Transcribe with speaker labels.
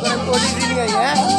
Speaker 1: What is it here, yeah?